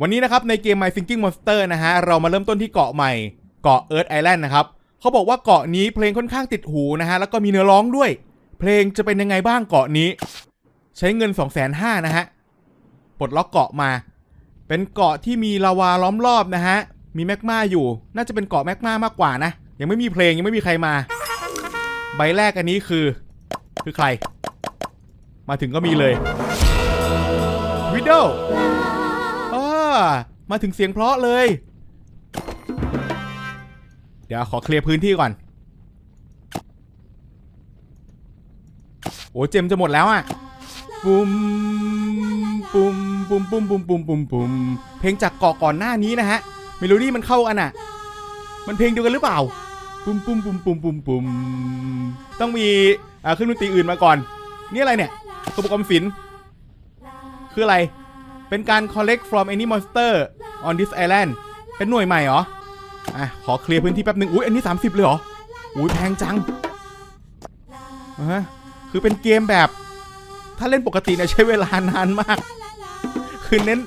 วันนี้นะครับในเกม My Thinking Monster นะฮะเรามาเริ่มต้นที่เกาะใหม่เกาะ Earth Island นะครับเขาบอกว่าเกาะนี้เพลงค่อนข้างติดหูนะฮะแล้วก็มีเนื้อร้องด้วย เพลงจะเป็นยังไงบ้างเกาะนี้ ใช้เงิน 2 5 0 0 0 0นะฮะปลดล็อกเกาะมา เป็นเกาะที่มีลาวาล้อมรอบนะฮะมีแมกมาอยู่ น่าจะเป็นเกาะแมกมามากกว่านะ ยังไม่มีเพลงยังไม่มีใครมา ใบแรกอันนี้คือ คือใคร มาถึงก็มีเลยวิดโด มาถึงเสียงเพราะเลย เดี๋ยวขอเคลียร์พื้นที่ก่อน โอ้เจมจะหมดแล้วอะ ปุ่มปุ่มปุ่มปุ่มปุ่มปุ่มปุ่มปุ่มเพลงจากเกาะก่อนหน้านี้นะฮะ เมโลดี้มันเข้ากันอะ มันเพลงเดียวกันหรือเปล่า ปุ่มปุ่มปุ่มปุ่มปุ่มปุ่มต้องมีอ่าเครื่องดนตรีอื่นมาก่อน นี่อะไรเนี่ยตัวประกอบศิลป์คืออะไร เป็นการ collect from any monster on this island เป็นหน่วยใหม่เหรอ อะ ขอเคลียร์พื้นที่แป๊บหนึ่งอุ้ยอันนี้ 30 เลยเหรอ อุ้ยแพงจังฮะคือเป็นเกมแบบ ถ้าเล่นปกติเนี่ยใช้เวลานานมาก คือเน้น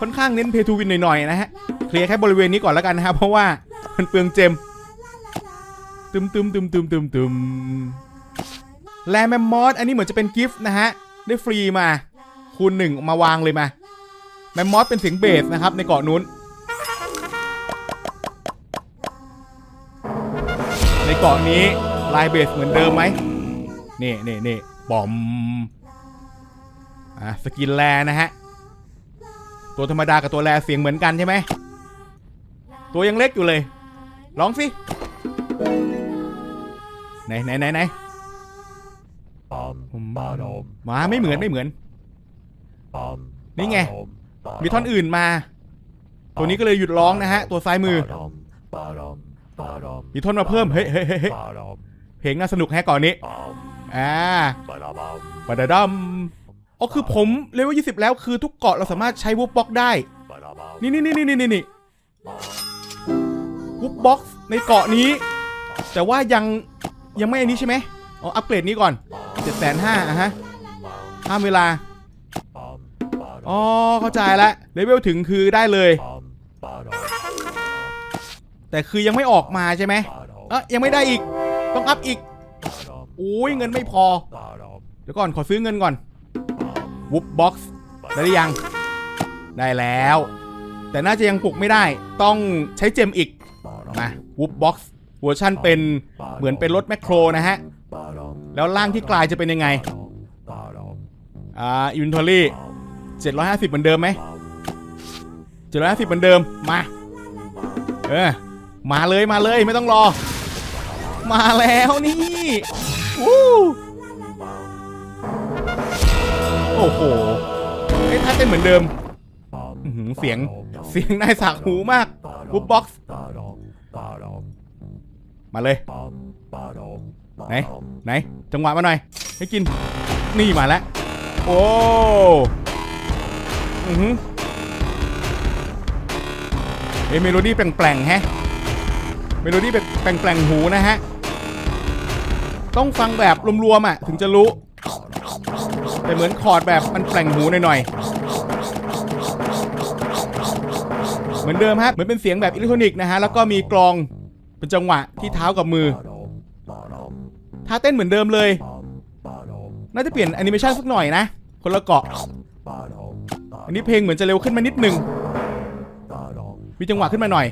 ค่อนข้างเน้นเพทูวินหน่อยๆนะฮะ เคลียร์แค่บริเวณนี้ก่อนแล้วกันนะครับ เพราะว่ามันเปลืองเจมตึมตึมตึมตึมตึมตึมแลแมมมอสอันนี้เหมือนจะเป็นกิฟต์นะฮะ ได้ฟรีมา คูณหนึ่งมาวางเลยมาแมมมอสเป็นเสียงเบสนะครับ ในเกาะนู้น ในเกาะนี้ลายเบสเหมือนเดิมไหมนี่นี่นี่บอมอะสกินแลนะฮะ ตัวธรรมดากับตัวแลเสียงเหมือนกันใช่ไหม ตัวยังเล็กอยู่เลยลองสิ ไหนไหนไหนไหน Bum, ba-dum, มาไม่เหมือนไม่เหมือน bum, นี่ไง ba-dum, ba-dum, มีท่อนอื่นมา ตัวนี้ก็เลยหยุดร้องนะฮะ ตัวซ้ายมือ ba-dum, ba-dum, ba-dum, มีท่อนมาเพิ่ม เฮ้ยเฮ้ยเฮ้ยเฮ้ย ba-dum, เพลงน่าสนุกแฮะก่อนนี้ bum, อ่า ba-da-bum, บาดาดัมอ๋อคือผมเลเวล20แล้วคือทุกเกาะเราสามารถใช้วูบบ็อกได้ ba-da-bum, นี่นี่นี่นี่นี่นี่วูบบ็อกในเกาะนี้ แต่ว่ายังยังไม่อันนี้ใช่ไหมอ๋ออัปเกรดนี้ก่อน7 5 0 0 0อะฮะห้ามเวลา bum, ba-dum, อ๋อเข้าใจและเลเวลถึงคือได้เลย แต่คือยังไม่ออกมาใช่ไหมเอะยังไม่ได้อีก ต้องอัพอีกโอ้ยเงินไม่พอ เดี๋ยวก่อนขอซื้อเงินก่อนวูบบ็อกซ์ได้หรือยัง ได้แล้ว แต่น่าจะยังปลุกไม่ได้ ต้องใช้เจมอีกมาวูบบ็อกซ์เวอร์ชันเป็นเหมือนเป็นรถแมคโครนะฮะ แล้วล่างที่กลายจะเป็นยังไง อ่าอินเวนทอรี่ 750 เหมือนเดิมไหม750 เหมือนเดิม มา เออ มาเลยมาเลยไม่ต้องรอ มาแล้วนี่วู้โอ้โหไอ้ท่าเต้นเหมือนเดิมเสียง เสียงนายสากหูมากวูบบ็อกซ์ มาเลย ไหน ไหน จังหวะมาหน่อย ให้กิน นี่มาแล้ว โอ้ อืออเอเมโลดี้แปลงๆแฮะ เมโลดี้แบบแปลงๆหูนะฮะ ต้องฟังแบบรวมๆอะ ถึงจะรู้ แต่เหมือนคอร์ดแบบมันแปลงหูหน่อยๆ เหมือนเดิมฮะ เหมือนเป็นเสียงแบบอิเล็กทรอนิกส์นะฮะ แล้วก็มีกลองเป็นจังหวะที่เท้ากับมือ ท่าเต้นเหมือนเดิมเลย น่าจะเปลี่ยนแอนิเมชันสักหน่อยนะ คนละเกาะ อันนี้เพลงเหมือนจะเร็วขึ้นมานิดนึง มีจังหวะขึ้นมาหน่อย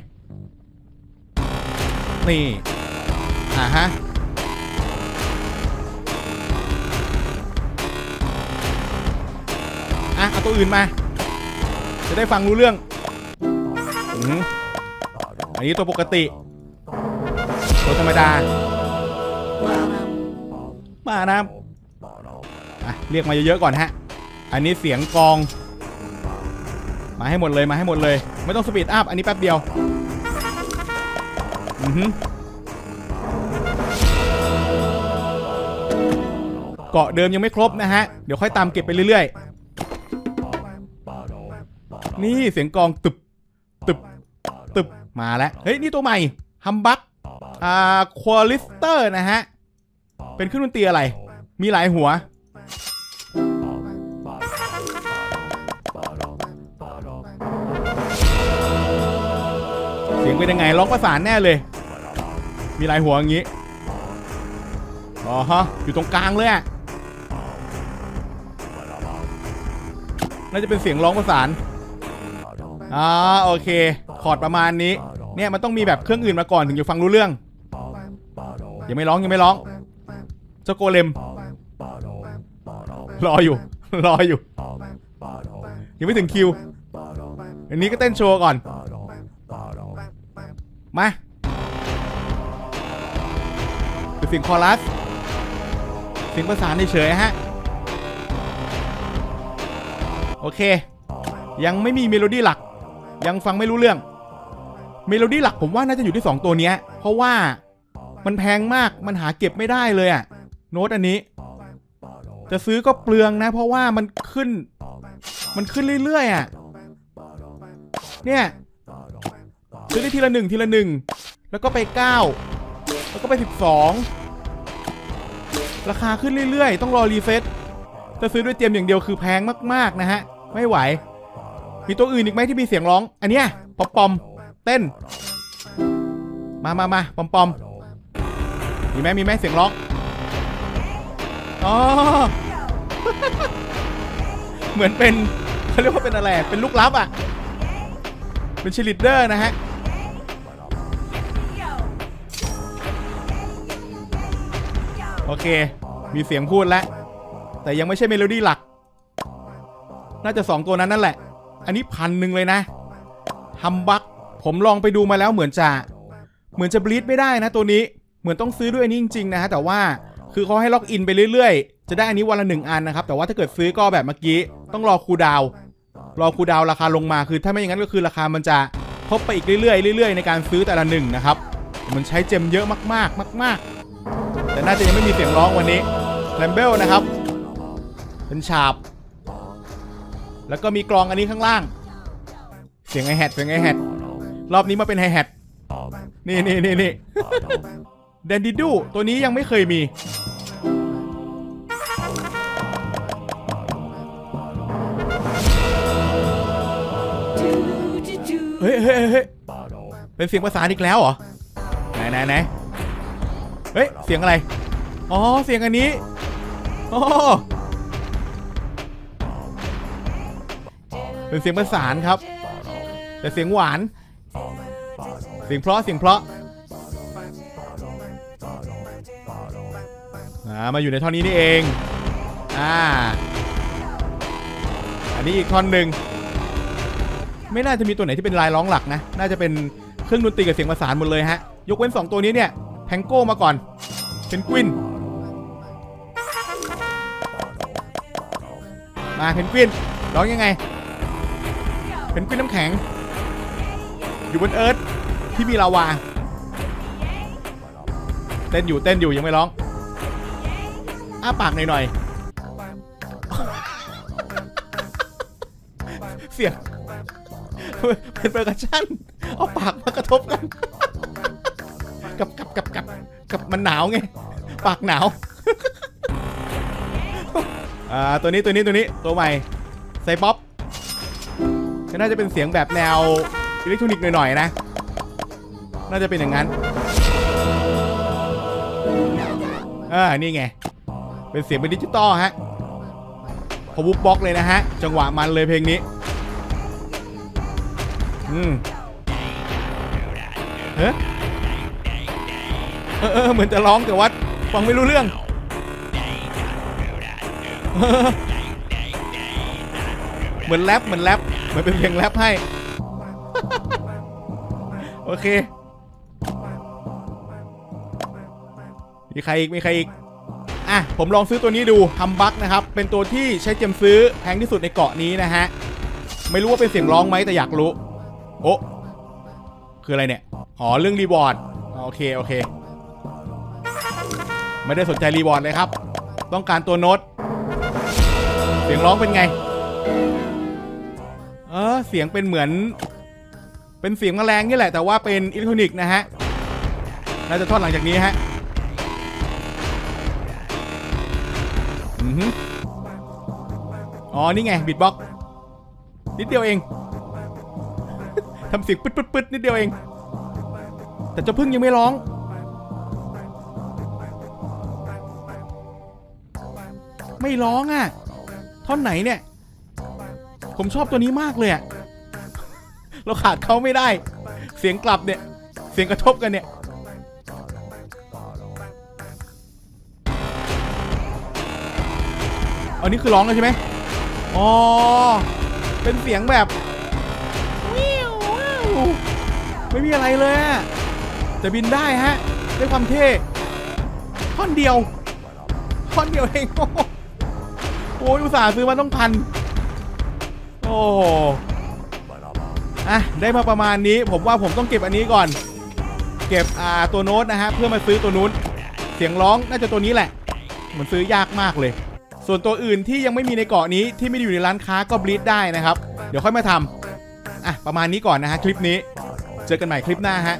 นี่ อ่าฮะ อะ เอาตัวอื่นมา จะได้ฟังรู้เรื่องอันนี้ตัวปกติ ตัวธรรมดา มานะอะเรียกมาเยอะๆก่อนฮะ อันนี้เสียงกอง มาให้หมดเลยมาให้หมดเลย ไม่ต้องสปีดอัพอันนี้แป๊บเดียวอือฮึเกาะเดิมยังไม่ครบนะฮะ เดี๋ยวค่อยตามเก็บไปเรื่อยๆ นี่เสียงกองตึบตึบตึบมาแล้ว เฮ้ย นี่ตัวใหม่ฮัมบักอ่าควอลิสเตอร์นะฮะ เป็นเครื่องดนตรีอะไร มีหลายหัว งเป็นยังไงร้องประสานแน่เลย มีลายหัวอย่างงี้อ๋อฮะอยู่ตรงกลางเลยอะน่าจะเป็นเสียงร้องประสานอ่าโอเค คอร์ดประมาณนี้ เนี่ยมันต้องมีแบบเครื่องอื่นมาก่อนถึงจะฟังรู้เรื่องยังไม่ร้องยังไม่ร้องเจ้าโกเลมรออยู่รออยู่ยังไม่ถึงคิว อันนี้ก็เต้นโชว์ก่อน มาเป็นเสียงคอรัส เสียงประสานเฉยๆฮะ โอเค ยังไม่มีเมโลดี้หลัก ยังฟังไม่รู้เรื่อง เมโลดี้หลักผมว่าน่าจะอยู่ที่ 2 ตัวนี้ เพราะว่ามันแพงมาก มันหาเก็บไม่ได้เลยอะโน้ตอันนี้ จะซื้อก็เปลืองนะ เพราะว่ามันขึ้น มันขึ้นเรื่อยๆอะเนี่ย ซื้อได้ทีละหนึ่งทีละหนึ่งแล้วก็ไป 9 แล้วก็ไป 12 ราคาขึ้นเรื่อยๆ ต้องรอรีเซ็ตจะซื้อด้วยเจมอย่างเดียวคือแพงมากๆนะฮะ ไม่ไหว มีตัวอื่นอีกไหมที่มีเสียงร้อง อันเนี้ยปอมปอมเต้น มามามาปอมปอมมีไหมมีไหมเสียงร้องอ๋อเหมือนเป็นเขาเรียกว่าเป็นอะไรเป็นลูกลับอะ เป็นชิลิดเดอร์นะฮะ โอเค มีเสียงพูดแล้ว แต่ยังไม่ใช่เมโลดี้หลัก น่าจะ2ตัวนั้นนั่นแหละ อันนี้พันหนึ่งเลยนะฮัมบัก ผมลองไปดูมาแล้วเหมือนจะ เหมือนจะบลีดไม่ได้นะตัวนี้ เหมือนต้องซื้อด้วยอันนี้จริงๆนะฮะ แต่ว่าคือเขาให้ล็อกอินไปเรื่อยๆ จะได้อันนี้วันละหนึ่งอันนะครับ แต่ว่าถ้าเกิดซื้อก็แบบเมื่อกี้ ต้องรอคูดาว รอคูดาวราคาลงมา คือถ้าไม่อย่างนั้นก็คือราคามันจะทบไปอีกเรื่อยๆ เรื่อยๆ ในการซื้อแต่ละหนึ่งนะครับ มันใช้เจมเยอะมากๆ มาก ๆ น่าจะยังไม่มีเสียงร้องวันนี้แลมเบลนะครับ เป็นฉาบ แล้วก็มีกลองอันนี้ข้างล่าง เสียงไอแฮดเสียงไอแฮดรอบนี้มาเป็นไฮแฮดนี่นี่นี่นี่แดนดิดูตัวนี้ยังไม่เคยมี เฮ้ยเฮ้ยเฮ้ยเป็นเสียงประสาอีกแล้วเหรอ ไหนไหนไหน เฮ้ย เสียงอะไร อ๋อ เสียงอันนี้อ๋อเป็นเสียงประสานครับ แต่เสียงหวาน เสียงเพราะเสียงเพราะอ่ามาอยู่ในท่อนนี้นี่เองอ่าอันนี้อีกท่อนหนึ่งไม่น่าจะมีตัวไหนที่เป็นลายร้องหลักนะ น่าจะเป็นเครื่องดนตรีกับเสียงประสานหมดเลยฮะ ยกเว้น 2 ตัวนี้เนี่ย แพงโก้มาก่อน เป็นกวิน มาเพนกวินร้องยังไง เพนกวินน้ำแข็ง อยู่บนเอิร์ธที่มีลาวา เต้นอยู่เต้นอยู่ยังไม่ร้อง อ้าปากหน่อยๆ เสียงเป็นเปอร์กชั่น เอาปากมากระทบกัน มันหนาวไง ปากหนาว อ่า ตัวนี้ตัวนี้ตัวนี้ตัวใหม่ไซป๊อปก็น่าจะเป็นเสียงแบบแนวอิเล็กทรอนิกส์หน่อยๆนะ น่าจะเป็นอย่างนั้น อ่า นี่ไง เป็นเสียงเป็นดิจิตอลฮะพอบุ๊บล็อกเลยนะฮะ จังหวะมันเลยเพลงนี้ อืมเฮ้ เออเออเหมือนจะร้องแต่ว่าฟังไม่รู้เรื่องเออเหมือนแรปเหมือนแรปเหมือนเป็นเพลงแรปให้ โอเค มีใครอีกมีใครอีกอะผมลองซื้อตัวนี้ดูฮัมบักนะครับ เป็นตัวที่ใช้เจมซื้อแพงที่สุดในเกาะนี้นะฮะ ไม่รู้ว่าเป็นเสียงร้องไหมแต่อยากรู้ โอ้คืออะไรเนี่ย อ๋อ เรื่องรีวอร์ด โอเค โอเค ไม่ได้สนใจรีวอร์ดเลยครับ ต้องการตัวโน้ต เสียงร้องเป็นไง เออเสียงเป็นเหมือน เป็นเสียงแมลงนี่แหละ แต่ว่าเป็นอิเล็กทรอนิกส์นะฮะ น่าจะทอดหลังจากนี้ฮะ อือฮึอ๋อ นี่ไง บิดบ็อกนิดเดียวเอง ทำเสียงปึ๊ดปึ๊ดปึ๊ดนิดเดียวเอง แต่เจ้าพึ่งยังไม่ร้อง ไม่ร้องอะ ท่อนไหนเนี่ย ผมชอบตัวนี้มากเลยอะ เราขาดเขาไม่ได้ เสียงกลับเนี่ย เสียงกระทบกันเนี่ย อันนี้คือร้องเลยใช่ไหมอ๋อ เป็นเสียงแบบวิววิวไม่มีอะไรเลยอะแต่บินได้ฮะ ด้วยความเท่ท่อนเดียวท่อนเดียวเองโอ้โอ้ยอุตส่าห์ซื้อมาต้องพัน โอ้อะได้มาประมาณนี้ผมว่าผมต้องเก็บอันนี้ก่อน เก็บอ่าตัวโน้ตนะฮะเพื่อมาซื้อตัวนู้น เสียงร้องน่าจะตัวนี้แหละเหมันซื้อยากมากเลย ส่วนตัวอื่นที่ยังไม่มีในเกาะนี้ที่ไม่ได้อยู่ในร้านค้าก็บลีดได้นะครับ เดี๋ยวค่อยมาทำอะประมาณนี้ก่อนนะฮะคลิปนี้ เจอกันใหม่คลิปหน้าฮะ